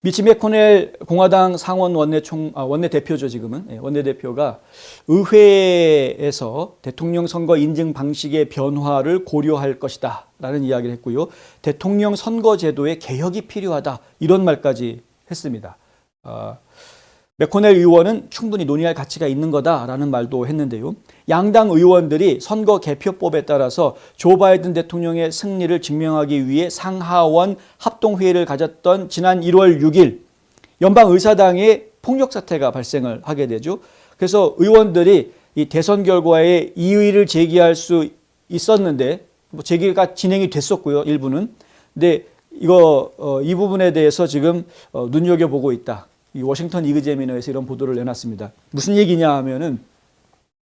미치 메코넬 공화당 상원 원내 총 아, 원내 대표죠 지금은 예, 원내 대표가 의회에서 대통령 선거 인증 방식의 변화를 고려할 것이다라는 이야기를 했고요. 대통령 선거 제도의 개혁이 필요하다 이런 말까지 했습니다. 아, 메코넬 의원은 충분히 논의할 가치가 있는 거다라는 말도 했는데요. 양당 의원들이 선거 개표법에 따라서 조 바이든 대통령의 승리를 증명하기 위해 상하원 합동회의를 가졌던 지난 1월 6일 연방 의사당에 폭력 사태가 발생을 하게 되죠. 그래서 의원들이 이 대선 결과에 이의를 제기할 수 있었는데 뭐 제기가 진행이 됐었고요. 일부는. 근데 이거 어, 이 부분에 대해서 지금 어, 눈여겨 보고 있다. 이 워싱턴 이그제미너에서 이런 보도를 내놨습니다. 무슨 얘기냐 하면은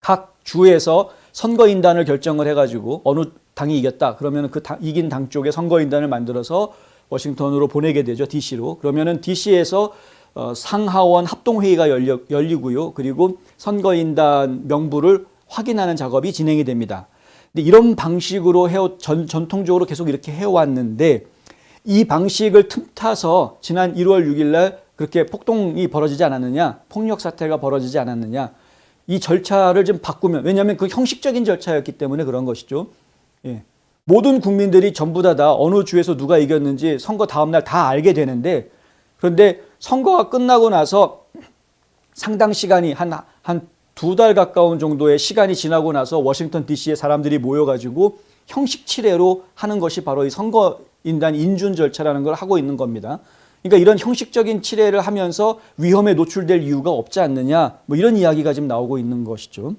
각 주에서 선거인단을 결정을 해가지고 어느 당이 이겼다 그러면 그 당, 이긴 당 쪽에 선거인단을 만들어서 워싱턴으로 보내게 되죠 DC로 그러면은 DC에서 어, 상하원 합동회의가 열려, 열리고요 그리고 선거인단 명부를 확인하는 작업이 진행이 됩니다. 근데 이런 방식으로 해오, 전, 전통적으로 계속 이렇게 해왔는데 이 방식을 틈타서 지난 1월 6일 날 그렇게 폭동이 벌어지지 않았느냐, 폭력 사태가 벌어지지 않았느냐, 이 절차를 좀 바꾸면, 왜냐하면 그 형식적인 절차였기 때문에 그런 것이죠. 예. 모든 국민들이 전부 다, 다 어느 주에서 누가 이겼는지 선거 다음날 다 알게 되는데, 그런데 선거가 끝나고 나서 상당 시간이 한, 한 두 달 가까운 정도의 시간이 지나고 나서 워싱턴 DC에 사람들이 모여가지고 형식 치레로 하는 것이 바로 이 선거인단 인준 절차라는 걸 하고 있는 겁니다. 그러니까 이런 형식적인 치레를 하면서 위험에 노출될 이유가 없지 않느냐, 뭐 이런 이야기가 지금 나오고 있는 것이죠.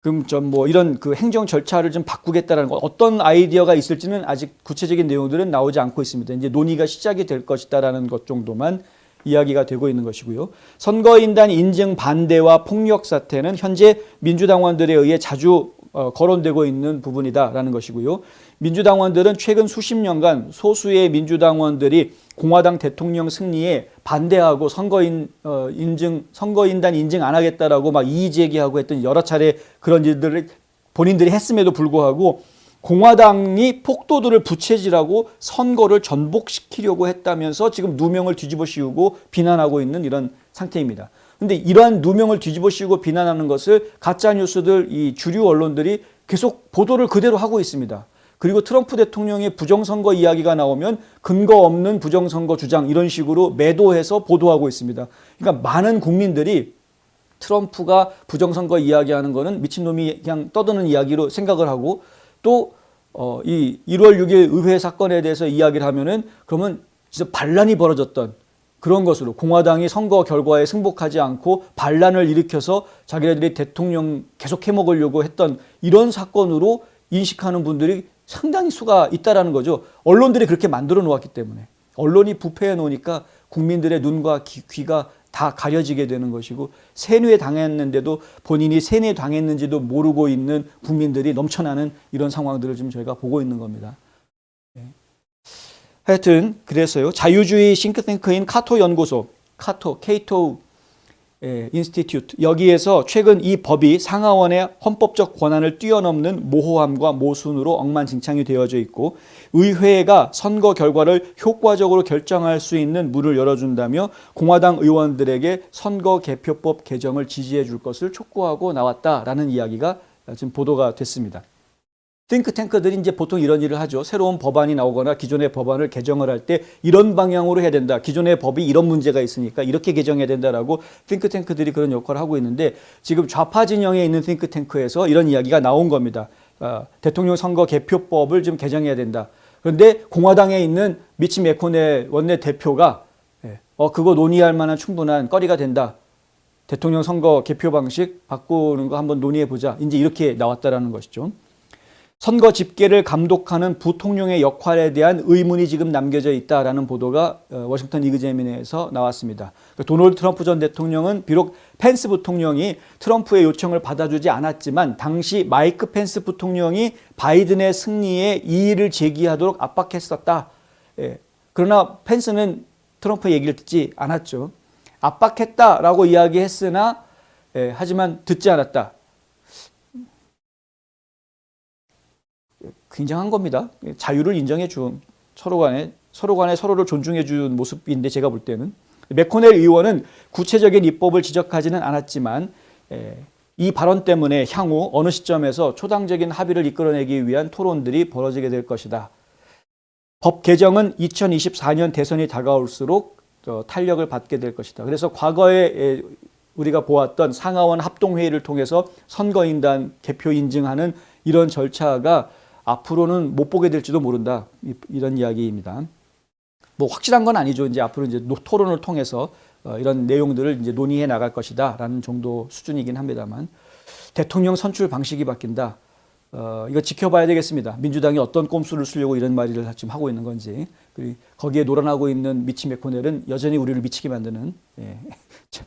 그럼 좀 뭐 이런 그 행정 절차를 좀 바꾸겠다라는 것, 어떤 아이디어가 있을지는 아직 구체적인 내용들은 나오지 않고 있습니다. 이제 논의가 시작이 될 것이다라는 것 정도만 이야기가 되고 있는 것이고요. 선거인단 인증 반대와 폭력 사태는 현재 민주당원들에 의해 자주 어, 거론되고 있는 부분이다라는 것이고요. 민주당원들은 최근 수십 년간 소수의 민주당원들이 공화당 대통령 승리에 반대하고 선거인 어, 인증 선거인단 인증 안 하겠다라고 막 이의 제기하고 했던 여러 차례 그런 일들을 본인들이 했음에도 불구하고 공화당이 폭도들을 부채질하고 선거를 전복시키려고 했다면서 지금 누명을 뒤집어 씌우고 비난하고 있는 이런 상태입니다. 근데 이러한 누명을 뒤집어 씌우고 비난하는 것을 가짜 뉴스들 이 주류 언론들이 계속 보도를 그대로 하고 있습니다. 그리고 트럼프 대통령의 부정선거 이야기가 나오면 근거 없는 부정선거 주장 이런 식으로 매도해서 보도하고 있습니다. 그러니까 많은 국민들이 트럼프가 부정선거 이야기하는 거는 미친놈이 그냥 떠드는 이야기로 생각을 하고 또 어, 이 1월 6일 의회 사건에 대해서 이야기를 하면은 그러면 진짜 반란이 벌어졌던 그런 것으로 공화당이 선거 결과에 승복하지 않고 반란을 일으켜서 자기네들이 대통령 계속 해먹으려고 했던 이런 사건으로 인식하는 분들이 상당히 수가 있다라는 거죠. 언론들이 그렇게 만들어 놓았기 때문에 언론이 부패해 놓으니까 국민들의 눈과 귀, 귀가 다 가려지게 되는 것이고 세뇌 당했는데도 본인이 세뇌 당했는지도 모르고 있는 국민들이 넘쳐나는 이런 상황들을 지금 저희가 보고 있는 겁니다. 네. 하여튼 그래서요 자유주의 싱크탱크인 카토 연구소 카토 케이토 예, 인스티튜트 여기에서 최근 이 법이 상하원의 헌법적 권한을 뛰어넘는 모호함과 모순으로 엉망진창이 되어져 있고 의회가 선거 결과를 효과적으로 결정할 수 있는 문을 열어준다며 공화당 의원들에게 선거 개표법 개정을 지지해 줄 것을 촉구하고 나왔다라는 이야기가 지금 보도가 됐습니다. 띵크탱크들이 이제 보통 이런 일을 하죠. 새로운 법안이 나오거나 기존의 법안을 개정을 할 때 이런 방향으로 해야 된다. 기존의 법이 이런 문제가 있으니까 이렇게 개정해야 된다라고 띵크탱크들이 그런 역할을 하고 있는데 지금 좌파 진영에 있는 띵크탱크에서 이런 이야기가 나온 겁니다. 아, 대통령 선거 개표법을 좀 개정해야 된다. 그런데 공화당에 있는 미치 메코넬 원내 대표가 예, 어 그거 논의할 만한 충분한 거리가 된다. 대통령 선거 개표 방식 바꾸는 거 한번 논의해 보자. 이제 이렇게 나왔다라는 것이죠. 선거 집계를 감독하는 부통령의 역할에 대한 의문이 지금 남겨져 있다라는 보도가 어, 워싱턴 이그제민에서 나왔습니다. 그러니까 도널드 트럼프 전 대통령은 비록 펜스 부통령이 트럼프의 요청을 받아주지 않았지만 당시 마이크 펜스 부통령이 바이든의 승리에 이의를 제기하도록 압박했었다. 예. 그러나 펜스는 트럼프 얘기를 듣지 않았죠. 압박했다라고 이야기했으나 예, 하지만 듣지 않았다. 굉장한 겁니다. 자유를 인정해 준 서로 간에 서로 간에 서로를 존중해 준 모습인데 제가 볼 때는 맥코넬 의원은 구체적인 입법을 지적하지는 않았지만 에, 이 발언 때문에 향후 어느 시점에서 초당적인 합의를 이끌어내기 위한 토론들이 벌어지게 될 것이다. 법 개정은 2024년 대선이 다가올수록 어, 탄력을 받게 될 것이다. 그래서 과거에 에, 우리가 보았던 상하원 합동회의를 통해서 선거인단 개표 인증하는 이런 절차가 앞으로는 못 보게 될지도 모른다. 이- 이런 이야기입니다. 뭐 확실한 건 아니죠. 이제 앞으로 이제 노- 토론을 통해서 어, 이런 내용들을 이제 논의해 나갈 것이다라는 정도 수준이긴 합니다만 대통령 선출 방식이 바뀐다. 어, 이거 지켜봐야 되겠습니다. 민주당이 어떤 꼼수를 쓰려고 이런 말을 지금 하고 있는 건지 그리고 거기에 놀아나고 있는 미치 메코넬은 여전히 우리를 미치게 만드는 예. 참.